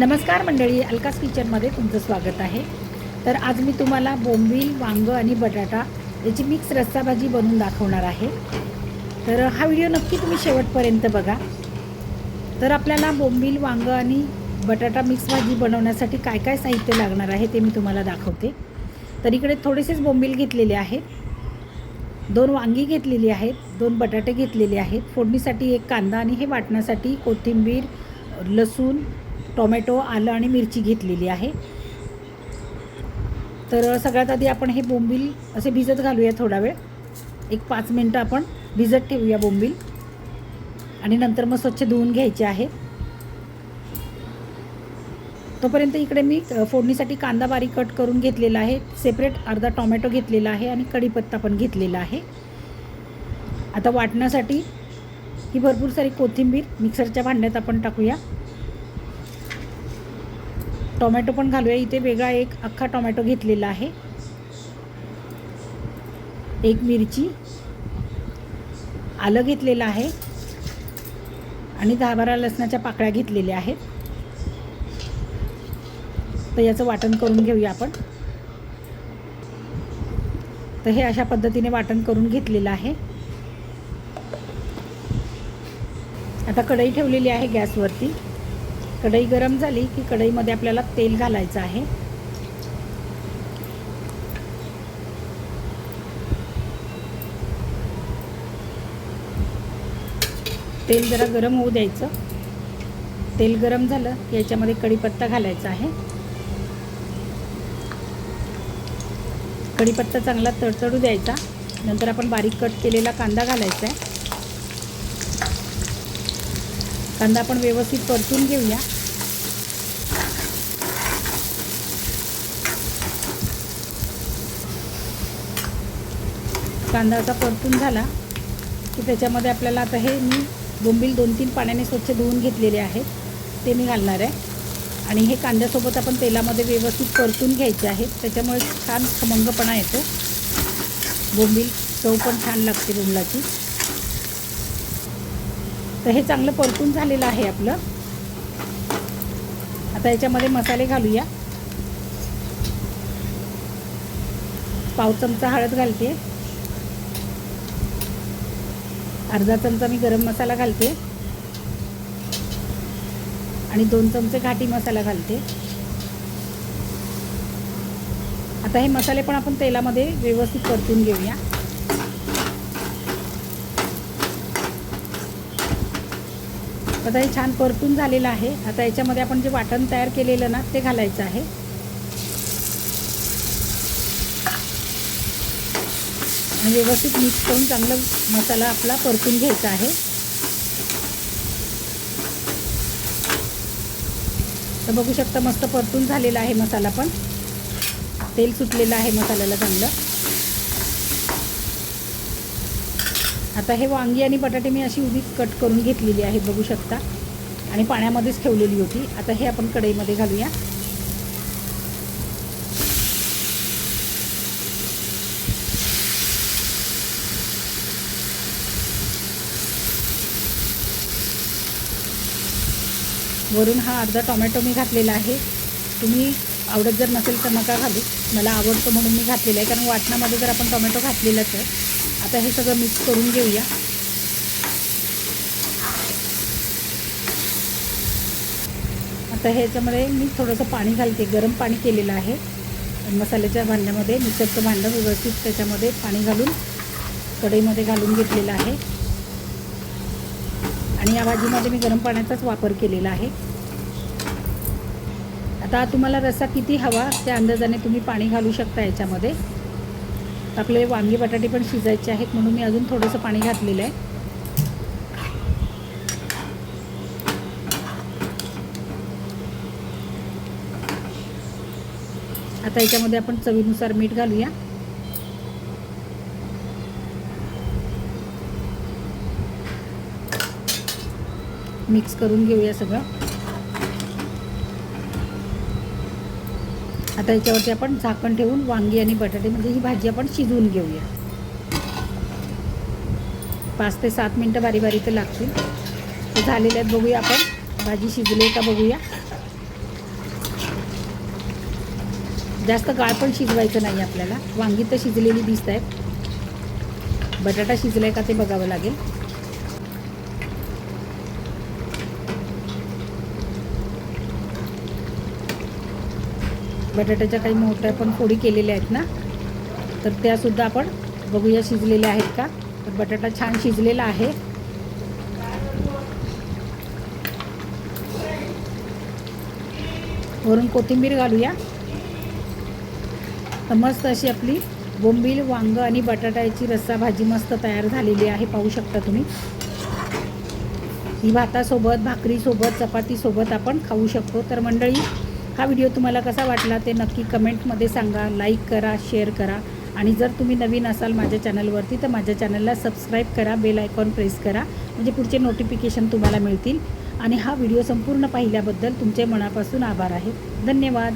नमस्कार मंडळी अलकास किचनमध्ये तुमचं स्वागत आहे. तर आज मी तुम्हाला बोंबील वांगं आणि बटाटा याची मिक्स रस्सा भाजी बनवून दाखवणार आहे. तर हा व्हिडिओ नक्की तुम्ही शेवटपर्यंत बघा. तर आपल्याला बोंबील वांगं आणि बटाटा मिक्स भाजी बनवण्यासाठी काय काय साहित्य लागणार आहे ते मी तुम्हाला दाखवते. तर इकडे थोडेसेच बोंबील घेतलेले आहेत. दोन वांगी घेतलेली आहेत दोन बटाटे घेतलेले आहेत. फोडणीसाठी एक कांदा आणि हे वाटण्यासाठी कोथिंबीर लसूण टोमॅटो आलं आणि मिरची घेतलेली आहे. तर सगळ्यात आधी आपण हे बोंबील असे भिजत घालूया थोडा वेळ. एक पाच मिनटं आपण भिजत ठेवूया बोंबील. आणि नंतर मग स्वच्छ धुवून घ्यायचे आहे. तोपर्यंत इकडे मी फोडणीसाठी कांदा बारीक कट करून घेतलेला आहे. सेपरेट अर्धा टोमॅटो घेतलेला आहे आणि कढीपत्ता पण घेतलेला आहे. आता वाटण्यासाठी ही भरपूर सारी कोथिंबीर मिक्सरच्या भांड्यात आपण टाकूया. टोमॅटो पण घालूया. इथे वेगळा एक अख्खा टोमॅटो घेतलेला आहे. एक मिरची आलं घेतलेलं आहे. आणि दहा बारा लसणाच्या पाकळ्या घेतलेल्या आहेत. तर याचं वाटण करून घेऊया आपण. तर हे अशा पद्धतीने वाटण करून घेतलेलं आहे. आता कढई ठेवलेली आहे गॅसवरती. कढई गरम झाली की कढईमध्ये आपल्याला तेल घालायचं आहे. तेल जरा गरम होऊ द्यायचं. तेल गरम झालं की याच्यामध्ये कढीपत्ता घालायचा आहे. कढीपत्ता चांगला तडतडू द्यायचा. नंतर आपण बारीक कट केलेला कांदा घालायचा आहे. कांदा आपण व्यवस्थित परतून घेऊया. कांदा असा परतून झाला की त्याच्यामध्ये आपल्याला आता हे मी बोंबील दोन तीन पाण्याने स्वच्छ धुवून घेतलेले आहेत. ते मी घालणार आहे. आणि हे कांद्यासोबत आपण तेलामध्ये व्यवस्थित परतून घ्यायचे आहेत. त्याच्यामुळे छान खमंगपणा येतो. बोंबील चव पण छान लागते बोंबलाची. तर हे चांगलं परतून झालेलं आहे आपलं. आता याच्यामध्ये मसाले घालूया. पाव चमचा हळद घालते. अर्धा चमचा मी गरम मसाला घालते. आणि दोन चमचे घाटी मसाला घालते. आता हे मसाले पण आपण तेलामध्ये व्यवस्थित परतून घेऊया. आता हे छान परतून झालेलं आहे. आता याच्यामध्ये आपण जे वाटण तयार केलेलं ना ते घालायचं आहे. व्यवस्थित मिक्स करून चांगलं मसाला आपला परतून घ्यायचा आहे. तर बघू शकता मस्त परतून झालेला आहे मसाला पण. तेल सुटलेलं आहे मसाल्याला चांगलं. आता हे वांगी आणि बटाटे मी अशी उभी कट करून घेतलेली आहे बघू शकता. आणि पाण्यामध्येच ठेवलेली होती. आता हे आपण कढईमध्ये घालूया. वरून हा अर्धा टोमॅटो मी घातलेला आहे. तुम्ही आवडत जर नसेल तर नका घालू. मला आवडतं म्हणून मी घातलेलं आहे. कारण वाटणामध्ये जर आपण टोमॅटो घातलेलंच आहे आता हे सगळं मिक्स करून घेऊया. आता ह्याच्यामध्ये मी थोडंसं पाणी घालते गरम पाणी केलेलं आहे. मसाल्याच्या भांड्यामध्ये मिक्सरचं भांडं व्यवस्थित त्याच्यामध्ये पाणी घालून कढईमध्ये घालून घेतलेलं आहे. आणि या भाजीमध्ये मी गरम पाण्याचाच वापर केलेला आहे. आता तुम्हाला रस्सा किती हवा त्या अंदाजाने तुम्ही पाणी घालू शकता याच्यामध्ये. आपले वांगी बटाटे पण शिजायचे आहेत म्हणून मी अजून थोडंसं पाणी घातलेलं आहे. आता याच्यामध्ये आपण चवीनुसार मीठ घालूया. मिक्स करून घेऊया सगळं. आता याच्यावरती आपण झाकण ठेवून वांगी आणि बटाटे म्हणजे ही भाजी आपण शिजवून घेऊया. पाच ते सात मिनटं बारी बारी तर लागतील. ते झालेले आहेत बघूया आपण. भाजी शिजली का बघूया. जास्त गाळ पण शिजवायचं नाही आपल्याला. वांगी तर शिजलेली दिसत आहेत. बटाटा शिजलाय का ते बघावं लागेल. बटाट्याच्या काही मोठ्या पण फोडी केलेल्या आहेत ना तर त्यासुद्धा आपण बघूया शिजलेल्या आहेत का? तर बटाटा छान शिजलेला आहे. वरून कोथिंबीर घालूया. तर मस्त अशी आपली बोंबील वांग आणि बटाट्याची रस्सा भाजी मस्त तयार झालेली आहे पाहू शकता तुम्ही. ही भातासोबत भाकरीसोबत चपातीसोबत आपण खाऊ शकतो. तर मंडळी हा व्हिडिओ तुम्हाला कसा वाटला ते नक्की कमेंटमध्ये सांगा लाईक करा शेअर करा. आणि जर तुम्ही नवीन असाल माझ्या चॅनलवरती तर माझ्या चॅनलला सबस्क्राईब करा बेल आयकॉन प्रेस करा म्हणजे पुढचे नोटिफिकेशन तुम्हाला मिळतील. आणि हा व्हिडिओ संपूर्ण पाहिल्याबद्दल तुमचे मनापासून आभार आहे. धन्यवाद.